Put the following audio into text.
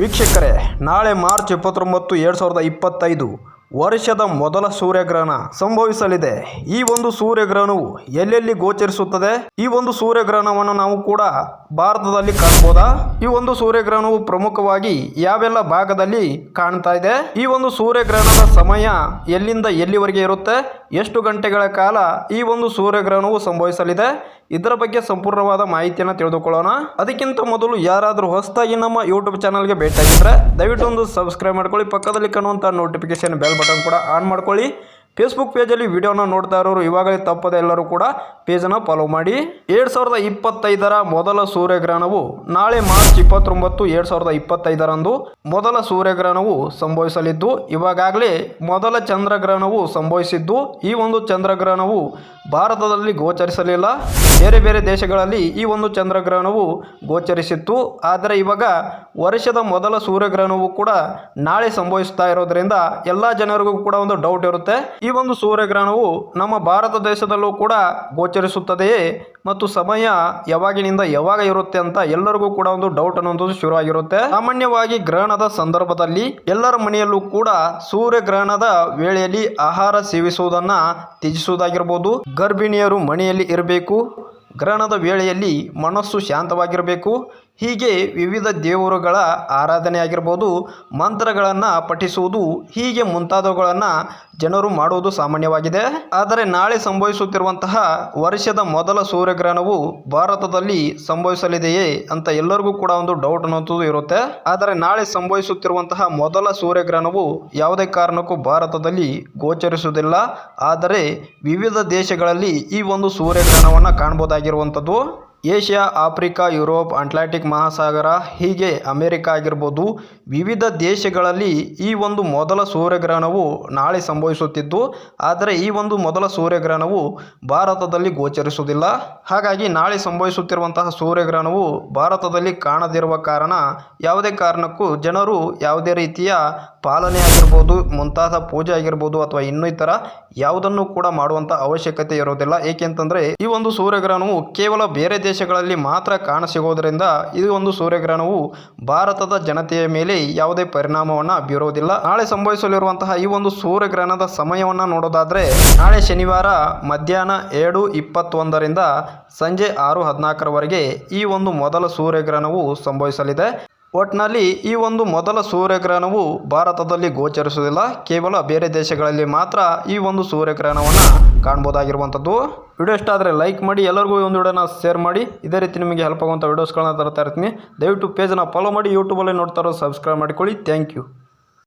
ವೀಕ್ಷಕರೇ, ನಾಳೆ ಮಾರ್ಚ್ ಇಪ್ಪತ್ತೊಂಬತ್ತು, ಎರಡು ಸಾವಿರದ ಇಪ್ಪತ್ತೈದು ವರ್ಷದ ಮೊದಲ ಸೂರ್ಯಗ್ರಹಣ ಸಂಭವಿಸಲಿದೆ. ಈ ಒಂದು ಸೂರ್ಯಗ್ರಹಣವು ಎಲ್ಲೆಲ್ಲಿ ಗೋಚರಿಸುತ್ತದೆ? ಈ ಒಂದು ಸೂರ್ಯಗ್ರಹಣವನ್ನು ನಾವು ಕೂಡ ಭಾರತದಲ್ಲಿ ಕಾಣಬಹುದಾ? ಈ ಒಂದು ಸೂರ್ಯಗ್ರಹಣವು ಪ್ರಮುಖವಾಗಿ ಯಾವೆಲ್ಲ ಭಾಗದಲ್ಲಿ ಕಾಣ್ತಾ ಇದೆ? ಈ ಒಂದು ಸೂರ್ಯಗ್ರಹಣದ ಸಮಯ ಎಲ್ಲಿಂದ ಎಲ್ಲಿವರೆಗೆ ಇರುತ್ತೆ? ಎಷ್ಟು ಗಂಟೆಗಳ ಕಾಲ ಈ ಒಂದು ಸೂರ್ಯಗ್ರಹಣವು ಸಂಭವಿಸಲಿದೆ? ಇದರ ಬಗ್ಗೆ ಸಂಪೂರ್ಣವಾದ ಮಾಹಿತಿಯನ್ನು ತಿಳಿದುಕೊಳ್ಳೋಣ. ಅದಕ್ಕಿಂತ ಮೊದಲು ಯಾರಾದರೂ ಹೊಸದಾಗಿ ನಮ್ಮ ಯೂಟ್ಯೂಬ್ ಚಾನಲ್ಗೆ ಭೇಟಿಯಾಗಿದ್ದರೆ ದಯವಿಟ್ಟು ಒಂದು ಸಬ್ಸ್ಕ್ರೈಬ್ ಮಾಡ್ಕೊಳ್ಳಿ. ಪಕ್ಕದಲ್ಲಿ ಕಾಣುವಂಥ ನೋಟಿಫಿಕೇಶನ್ ಬೆಲ್ ಬಟನ್ ಕೂಡ ಆನ್ ಮಾಡ್ಕೊಳ್ಳಿ. ಫೇಸ್ಬುಕ್ ಪೇಜಲ್ಲಿ ವಿಡಿಯೋನ ನೋಡ್ತಾ ಇರೋರು, ಇವಾಗಲೇ ತಪ್ಪದೆ ಎಲ್ಲರೂ ಕೂಡ ಪೇಜನ್ನು ಫಾಲೋ ಮಾಡಿ. ಎರಡು ಸಾವಿರದ ಇಪ್ಪತ್ತೈದರ ಮೊದಲ ಸೂರ್ಯಗ್ರಹಣವು ನಾಳೆ ಮಾರ್ಚ್ ಇಪ್ಪತ್ತೊಂಬತ್ತು ಎರಡು ಸಾವಿರದ ಇಪ್ಪತ್ತೈದರಂದು ಮೊದಲ ಸೂರ್ಯಗ್ರಹಣವು ಸಂಭವಿಸಲಿದ್ದು ಇವಾಗಲೇ ಮೊದಲ ಚಂದ್ರಗ್ರಹಣವು ಸಂಭವಿಸಿದ್ದು, ಈ ಒಂದು ಚಂದ್ರಗ್ರಹಣವು ಭಾರತದಲ್ಲಿ ಗೋಚರಿಸಲಿಲ್ಲ. ಬೇರೆ ಬೇರೆ ದೇಶಗಳಲ್ಲಿ ಈ ಒಂದು ಚಂದ್ರಗ್ರಹಣವು ಗೋಚರಿಸಿತ್ತು. ಆದರೆ ಇವಾಗ ವರ್ಷದ ಮೊದಲ ಸೂರ್ಯಗ್ರಹಣವು ಕೂಡ ನಾಳೆ ಸಂಭವಿಸ್ತಾ ಇರೋದ್ರಿಂದ ಎಲ್ಲ ಜನರಿಗೂ ಕೂಡ ಒಂದು ಡೌಟ್ ಇರುತ್ತೆ. ಈ ಒಂದು ಸೂರ್ಯಗ್ರಹಣವು ನಮ್ಮ ಭಾರತ ದೇಶದಲ್ಲೂ ಕೂಡ ಗೋಚರಿಸುತ್ತದೆಯೇ? ಮತ್ತು ಸಮಯ ಯಾವಾಗಿನಿಂದ ಯಾವಾಗ ಇರುತ್ತೆ ಅಂತ ಎಲ್ಲರಿಗೂ ಕೂಡ ಒಂದು ಡೌಟ್ ಅನ್ನೋದು ಶುರುವಾಗಿರುತ್ತೆ. ಸಾಮಾನ್ಯವಾಗಿ ಗ್ರಹಣದ ಸಂದರ್ಭದಲ್ಲಿ ಎಲ್ಲರ ಮನೆಯಲ್ಲೂ ಕೂಡ ಸೂರ್ಯಗ್ರಹಣದ ವೇಳೆಯಲ್ಲಿ ಆಹಾರ ಸೇವಿಸುವುದನ್ನ ತ್ಯಜಿಸುವುದಾಗಿರ್ಬೋದು, ಗರ್ಭಿಣಿಯರು ಮನೆಯಲ್ಲಿ ಇರಬೇಕು, ಗ್ರಹಣದ ವೇಳೆಯಲ್ಲಿ ಮನಸ್ಸು ಶಾಂತವಾಗಿರಬೇಕು ಹೀಗೆ ವಿವಿಧ ದೇವರುಗಳ ಆರಾಧನೆ ಆಗಿರ್ಬೋದು ಮಂತ್ರಗಳನ್ನು ಪಠಿಸುವುದು ಹೀಗೆ ಮುಂತಾದವುಗಳನ್ನು ಜನರು ಮಾಡುವುದು ಸಾಮಾನ್ಯವಾಗಿದೆ. ಆದರೆ ನಾಳೆ ಸಂಭವಿಸುತ್ತಿರುವಂತಹ ವರ್ಷದ ಮೊದಲ ಸೂರ್ಯಗ್ರಹಣವು ಭಾರತದಲ್ಲಿ ಸಂಭವಿಸಲಿದೆಯೇ ಅಂತ ಎಲ್ಲರಿಗೂ ಕೂಡ ಒಂದು ಡೌಟ್ ಅನ್ನೋದು ಇರುತ್ತೆ. ಆದರೆ ನಾಳೆ ಸಂಭವಿಸುತ್ತಿರುವಂತಹ ಮೊದಲ ಸೂರ್ಯಗ್ರಹಣವು ಯಾವುದೇ ಕಾರಣಕ್ಕೂ ಭಾರತದಲ್ಲಿ ಗೋಚರಿಸುವುದಿಲ್ಲ. ಆದರೆ ವಿವಿಧ ದೇಶಗಳಲ್ಲಿ ಈ ಒಂದು ಸೂರ್ಯಗ್ರಹಣವನ್ನು ಕಾಣಬಹುದಾಗಿರುವಂಥದ್ದು. ಏಷ್ಯಾ, ಆಫ್ರಿಕಾ, ಯುರೋಪ್, ಅಟ್ಲಾಂಟಿಕ್ ಮಹಾಸಾಗರ ಹೀಗೆ ಅಮೇರಿಕ ಆಗಿರ್ಬೋದು. ವಿವಿಧ ದೇಶಗಳಲ್ಲಿ ಈ ಒಂದು ಮೊದಲ ಸೂರ್ಯಗ್ರಹಣವು ನಾಳೆ ಸಂಭವಿಸುತ್ತಿದ್ದು, ಆದರೆ ಈ ಒಂದು ಮೊದಲ ಸೂರ್ಯಗ್ರಹಣವು ಭಾರತದಲ್ಲಿ ಗೋಚರಿಸುವುದಿಲ್ಲ. ಹಾಗಾಗಿ ನಾಳೆ ಸಂಭವಿಸುತ್ತಿರುವಂತಹ ಸೂರ್ಯಗ್ರಹಣವು ಭಾರತದಲ್ಲಿ ಕಾಣದಿರುವ ಕಾರಣ ಯಾವುದೇ ಕಾರಣಕ್ಕೂ ಜನರು ಯಾವುದೇ ರೀತಿಯ ಪಾಲನೆ ಆಗಿರ್ಬೋದು, ಮುಂತಾದ ಪೂಜೆ ಆಗಿರ್ಬೋದು ಅಥವಾ ಇನ್ನಿತರ ಯಾವುದನ್ನು ಕೂಡ ಮಾಡುವಂಥ ಅವಶ್ಯಕತೆ ಇರೋದಿಲ್ಲ ಏಕೆಂತಂದರೆ ಈ ಒಂದು ಸೂರ್ಯಗ್ರಹಣವು ಕೇವಲ ಬೇರೆ ದೇಶಗಳಲ್ಲಿ ಮಾತ್ರ ಕಾಣಸಿಗೋದ್ರಿಂದ ಇದು ಒಂದು ಸೂರ್ಯಗ್ರಹಣವು ಭಾರತದ ಜನತೆಯ ಮೇಲೆ ಯಾವುದೇ ಪರಿಣಾಮವನ್ನು ಬೀರುವುದಿಲ್ಲ ನಾಳೆ ಸಂಭವಿಸಲಿರುವಂತಹ ಈ ಒಂದು ಸೂರ್ಯಗ್ರಹಣದ ಸಮಯವನ್ನು ನೋಡೋದಾದರೆ ನಾಳೆ ಶನಿವಾರ ಮಧ್ಯಾಹ್ನ ಎರಡು ಇಪ್ಪತ್ತೊಂದರಿಂದ ಸಂಜೆ ಆರು ಹದಿನಾಲ್ಕರವರೆಗೆ ಈ ಒಂದು ಮೊದಲ ಸೂರ್ಯಗ್ರಹಣವು ಸಂಭವಿಸಲಿದೆ. ಒಟ್ಟಿನಲ್ಲಿ ಈ ಒಂದು ಮೊದಲ ಸೂರ್ಯಗ್ರಹಣವು ಭಾರತದಲ್ಲಿ ಗೋಚರಿಸುವುದಿಲ್ಲ. ಕೇವಲ ಬೇರೆ ದೇಶಗಳಲ್ಲಿ ಮಾತ್ರ ಈ ಒಂದು ಸೂರ್ಯಗ್ರಹಣವನ್ನು ಕಾಣ್ಬೋದಾಗಿರುವಂಥದ್ದು. ವಿಡಿಯೋ ಇಷ್ಟ ಆದರೆ ಲೈಕ್ ಮಾಡಿ, ಎಲ್ಲರಿಗೂ ಈ ಒಂದು ವಿಡಿಯೋನ ಶೇರ್ ಮಾಡಿ. ಇದೇ ರೀತಿ ನಿಮಗೆ ಹೆಲ್ಪ್ ಆಗುವಂಥ ವಿಡಿಯೋಸ್ಗಳನ್ನ ತರ್ತಾ ಇರ್ತೀನಿ. ದಯವಿಟ್ಟು ಪೇಜನ್ನು ಫಾಲೋ ಮಾಡಿ ಯೂಟ್ಯೂಬಲ್ಲಿ ನೋಡ್ತಾರೋ ಸಬ್ಸ್ಕ್ರೈಬ್ ಮಾಡಿಕೊಳ್ಳಿ. Thank you